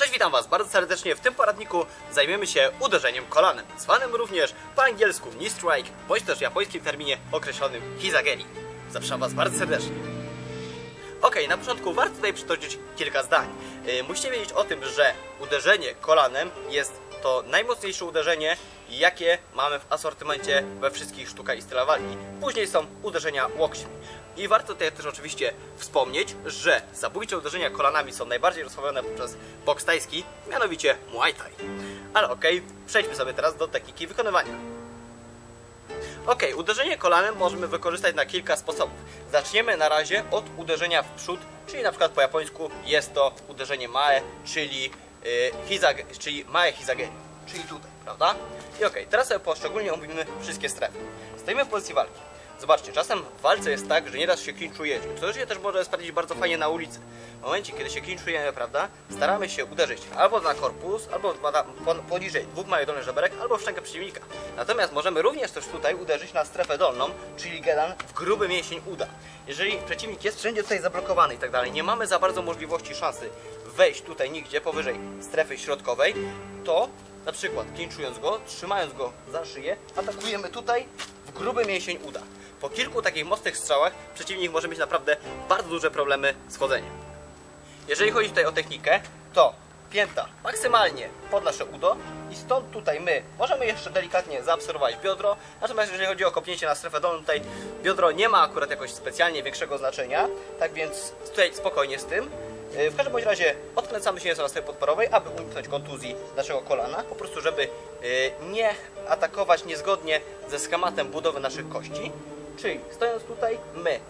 Cześć, witam Was bardzo serdecznie. W tym poradniku zajmiemy się uderzeniem kolanem, zwanym również po angielsku knee strike, bądź też japońskim terminie określonym hizageri. Zapraszam Was bardzo serdecznie. Ok, na początku warto tutaj przytoczyć kilka zdań. Yy, musicie wiedzieć o tym, że uderzenie kolanem jest to najmocniejsze uderzenie, jakie mamy w asortymencie we wszystkich sztukach i stylach walki. Później są uderzenia łokciem. I warto tutaj też oczywiście wspomnieć, że zabójcze uderzenia kolanami są najbardziej rozsławione poprzez boks tajski, mianowicie Muay Thai. Ale okej, przejdźmy sobie teraz do techniki wykonywania. Ok, uderzenie kolanem możemy wykorzystać na kilka sposobów. Zaczniemy na razie od uderzenia w przód, czyli na przykład po japońsku jest to uderzenie mae, czyli, yy, hizage, czyli mae hizageri, czyli tutaj, prawda? I ok, teraz sobie poszczególnie omówimy wszystkie strefy. Stoimy w pozycji walki. Zobaczcie, czasem w walce jest tak, że nie da się clinchujecie. To się też może sprawdzić bardzo fajnie na ulicy. W momencie, kiedy się clinchujemy, prawda, staramy się uderzyć albo na korpus, albo na, po, poniżej dwóch małych dolnych żeberek, albo w szczękę przeciwnika. Natomiast możemy również też tutaj uderzyć na strefę dolną, czyli gedan w gruby mięsień uda. Jeżeli przeciwnik jest wszędzie tutaj zablokowany i tak dalej, nie mamy za bardzo możliwości, szansy wejść tutaj nigdzie powyżej strefy środkowej, to na przykład klinczując go, trzymając go za szyję, atakujemy tutaj w gruby mięsień uda. Po kilku takich mocnych strzałach przeciwnik może mieć naprawdę bardzo duże problemy z chodzeniem. Jeżeli chodzi tutaj o technikę, to pięta maksymalnie pod nasze udo i stąd tutaj my możemy jeszcze delikatnie zaabsorbować biodro, natomiast jeżeli chodzi o kopnięcie na strefę dolną, tutaj biodro nie ma akurat jakoś specjalnie większego znaczenia, tak więc tutaj spokojnie z tym. Yy, W każdym bądź razie odkręcamy się nieco na strefie podporowej, aby uniknąć kontuzji naszego kolana, po prostu żeby yy, nie atakować niezgodnie ze schematem budowy naszych kości. Czyli stojąc tutaj, my,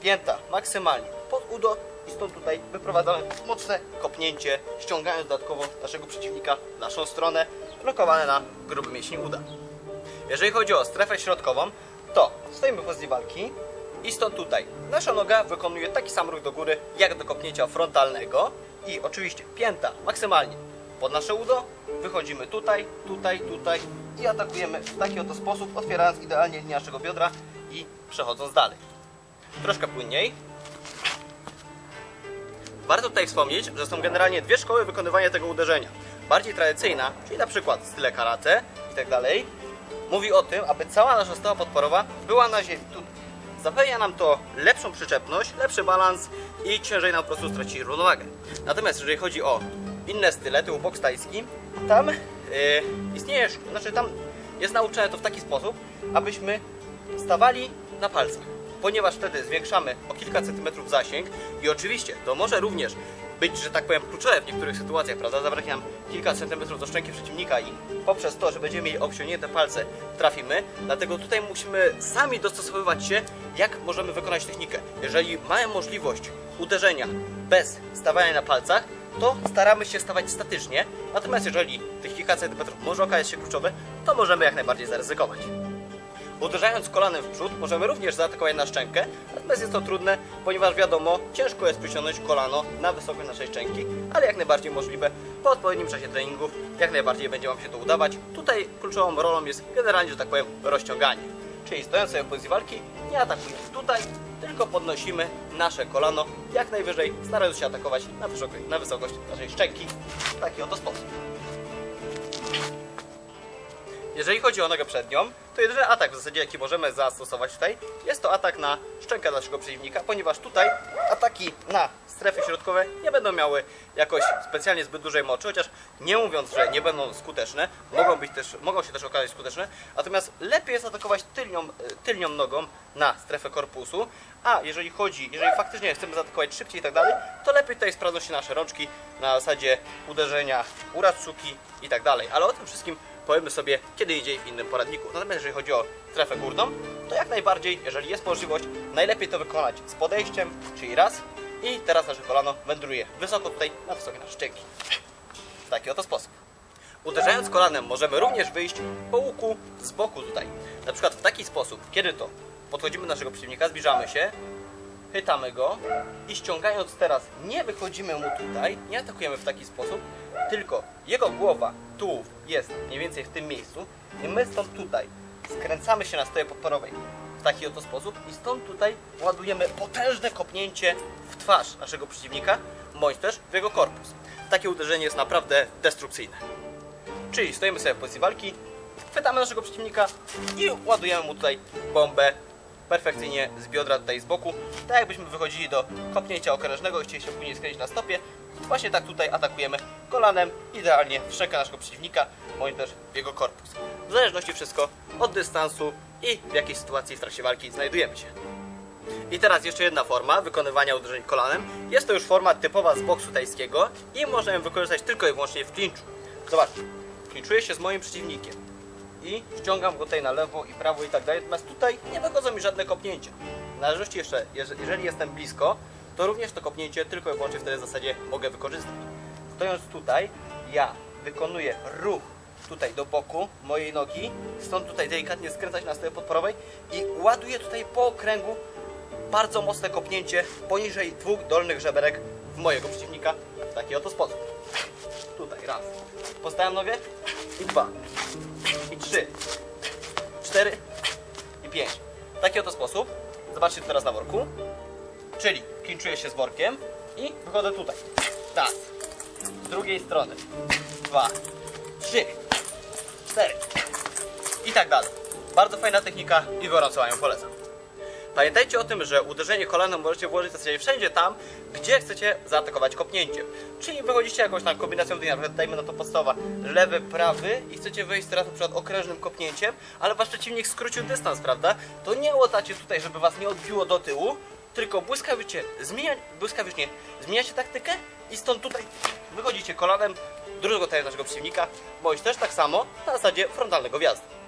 pięta maksymalnie pod udo i stąd tutaj wyprowadzamy mocne kopnięcie, ściągając dodatkowo naszego przeciwnika w naszą stronę, blokowane na gruby mięsień uda. Jeżeli chodzi o strefę środkową, to stoimy w pozycji walki i stąd tutaj nasza noga wykonuje taki sam ruch do góry jak do kopnięcia frontalnego. I oczywiście pięta maksymalnie pod nasze udo, wychodzimy tutaj, tutaj, tutaj i atakujemy w taki oto sposób, otwierając idealnie linię naszego biodra i przechodząc dalej. Troszkę płynniej, Warto tutaj wspomnieć, że są generalnie dwie szkoły wykonywania tego uderzenia. Bardziej tradycyjna, czyli na przykład style karate i tak dalej, mówi o tym, aby cała nasza stoła podporowa była na ziemi. Tu zapewnia nam to lepszą przyczepność, lepszy balans i ciężej nam po prostu stracić równowagę. Natomiast jeżeli chodzi o inne style, typu boks tajski, tam yy, istnieje, znaczy tam jest nauczone to w taki sposób, abyśmy stawali na palcach ponieważ wtedy zwiększamy o kilka centymetrów zasięg i oczywiście to może również być, że tak powiem, kluczowe w niektórych sytuacjach, prawda? Zabraknie nam kilka centymetrów do szczęki przeciwnika i poprzez to, że będziemy mieli obciągnięte palce, trafimy. Dlatego tutaj musimy sami dostosowywać się, jak możemy wykonać technikę. Jeżeli mamy możliwość uderzenia bez stawania na palcach, to staramy się stawać statycznie. Natomiast jeżeli tych kilka centymetrów może okazać się kluczowe, to możemy jak najbardziej zaryzykować. Uderzając kolanem w przód możemy również zaatakować na szczękę, natomiast jest to trudne, ponieważ wiadomo, ciężko jest przyciągnąć kolano na wysokość naszej szczęki, ale jak najbardziej możliwe po odpowiednim czasie treningów, jak najbardziej będzie Wam się to udawać. Tutaj kluczową rolą jest generalnie, że tak powiem, rozciąganie. Czyli stojąc sobie w pozycji walki, nie atakujemy tutaj, tylko podnosimy nasze kolano jak najwyżej, starając się atakować na wysokość, na wysokość naszej szczęki w taki oto sposób. Jeżeli chodzi o nogę przednią, to jedyny atak w zasadzie jaki możemy zastosować tutaj jest to atak na szczękę naszego przeciwnika, ponieważ tutaj ataki na strefy środkowe nie będą miały jakoś specjalnie zbyt dużej mocy, chociaż nie mówiąc, że nie będą skuteczne, mogą, być też, mogą się też okazać skuteczne, natomiast lepiej jest atakować tylnią, tylnią nogą na strefę korpusu, a jeżeli chodzi, jeżeli faktycznie chcemy zaatakować szybciej i tak dalej, to lepiej tutaj sprawdzą się nasze rączki na zasadzie uderzenia uratsuki i tak dalej, ale o tym wszystkim powiemy sobie kiedy indziej w innym poradniku. Natomiast jeżeli chodzi o strefę górną, to jak najbardziej, jeżeli jest możliwość, najlepiej to wykonać z podejściem, czyli raz i teraz nasze kolano wędruje wysoko tutaj na wysokie nasze szczęki. W taki oto sposób. Uderzając kolanem możemy również wyjść po łuku z boku tutaj. Na przykład w taki sposób, kiedy to podchodzimy do naszego przeciwnika, zbliżamy się, chytamy go i ściągając teraz nie wychodzimy mu tutaj, nie atakujemy w taki sposób, tylko jego głowa, tułów jest mniej więcej w tym miejscu i my stąd tutaj skręcamy się na stoję podporowej w taki oto sposób i stąd tutaj ładujemy potężne kopnięcie w twarz naszego przeciwnika, bądź też w jego korpus. takie uderzenie jest naprawdę destrukcyjne. Czyli stoimy sobie w pozycji walki, chwytamy naszego przeciwnika i ładujemy mu tutaj bombę perfekcyjnie z biodra tutaj z boku, tak jakbyśmy wychodzili do kopnięcia okrężnego i chcieli się później skręcić na stopie. Właśnie tak tutaj atakujemy kolanem idealnie w szczękę naszego przeciwnika, bądź też w jego korpus. W zależności wszystko od dystansu i w jakiej sytuacji w trakcie walki znajdujemy się. I teraz jeszcze jedna forma wykonywania uderzeń kolanem. Jest to już forma typowa z boksu tajskiego i możemy wykorzystać tylko i wyłącznie w klinczu. Zobaczcie, klinczuję się z moim przeciwnikiem i ściągam go tutaj na lewo i prawo i tak dalej, natomiast tutaj nie wychodzą mi żadne kopnięcia. W zależności jeszcze, jeże- jeżeli jestem blisko, to również to kopnięcie tylko i wyłącznie w zasadzie mogę wykorzystać. Stojąc tutaj, ja wykonuję ruch tutaj do boku mojej nogi, stąd tutaj delikatnie skręcać na stopie podporowej i ładuję tutaj po okręgu bardzo mocne kopnięcie poniżej dwóch dolnych żeberek w mojego przeciwnika w taki oto sposób. Tutaj raz. Postawiam nogę i dwa. Trzy. Cztery. I pięć. W taki oto sposób. Zobaczcie teraz na worku. Czyli klinczuję się z workiem i wychodzę tutaj. Raz. Z drugiej strony. Dwa. Trzy. Cztery. I tak dalej. Bardzo fajna technika i gorąco ją polecam. Pamiętajcie o tym, że uderzenie kolanem możecie włożyć zasadzie wszędzie tam, gdzie chcecie zaatakować kopnięciem. Czyli wychodzicie jakąś tam kombinacją dnia, na przykład dajmy na to podstawa lewy, prawy i chcecie wyjść teraz na przykład okrężnym kopnięciem, ale wasz przeciwnik skrócił dystans, prawda? To nie łotacie tutaj, żeby was nie odbiło do tyłu, tylko błyskawicznie, zmienia, błyskawicznie zmieniacie taktykę i stąd tutaj wychodzicie kolanem drugiego tutaj naszego przeciwnika, bądź też tak samo na zasadzie frontalnego wjazdu.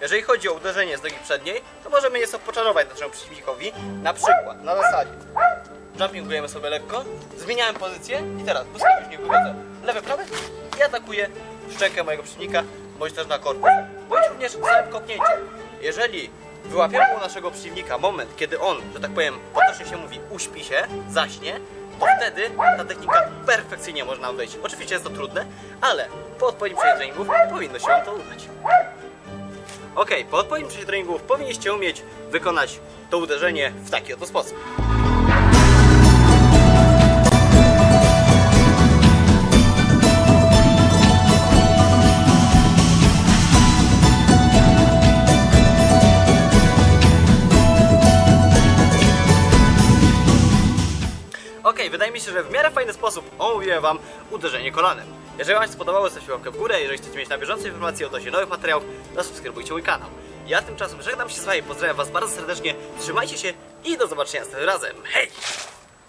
Jeżeli chodzi o uderzenie z nogi przedniej, to możemy nieco poczarować naszemu przeciwnikowi. Na przykład, na zasadzie jumpingujemy sobie lekko, zmieniałem pozycję i teraz błyskawicznie wychodzę lewy, prawy i atakuję szczękę mojego przeciwnika, bądź też na korpus, bądź również całym kopnięciem. Jeżeli wyłapiemy u naszego przeciwnika moment, kiedy on, że tak powiem, potocznie się mówi, uśpi się, zaśnie, to wtedy ta technika perfekcyjnie może nam wyjść. Oczywiście jest to trudne, ale po odpowiednim treningów powinno się Wam to udać. Ok, po odpowiednim czasie treningów powinniście umieć wykonać to uderzenie w taki oto sposób. Ok, wydaje mi się, że w miarę fajny sposób omówiłem Wam uderzenie kolanem. Jeżeli Wam się spodobało, zostawcie łapkę w górę. Jeżeli chcecie mieć na bieżąco informacje odnośnie nowych materiałów, to subskrybujcie mój kanał. Ja tymczasem żegnam się z Wami, pozdrawiam Was bardzo serdecznie, trzymajcie się i do zobaczenia następnym razem. Hej!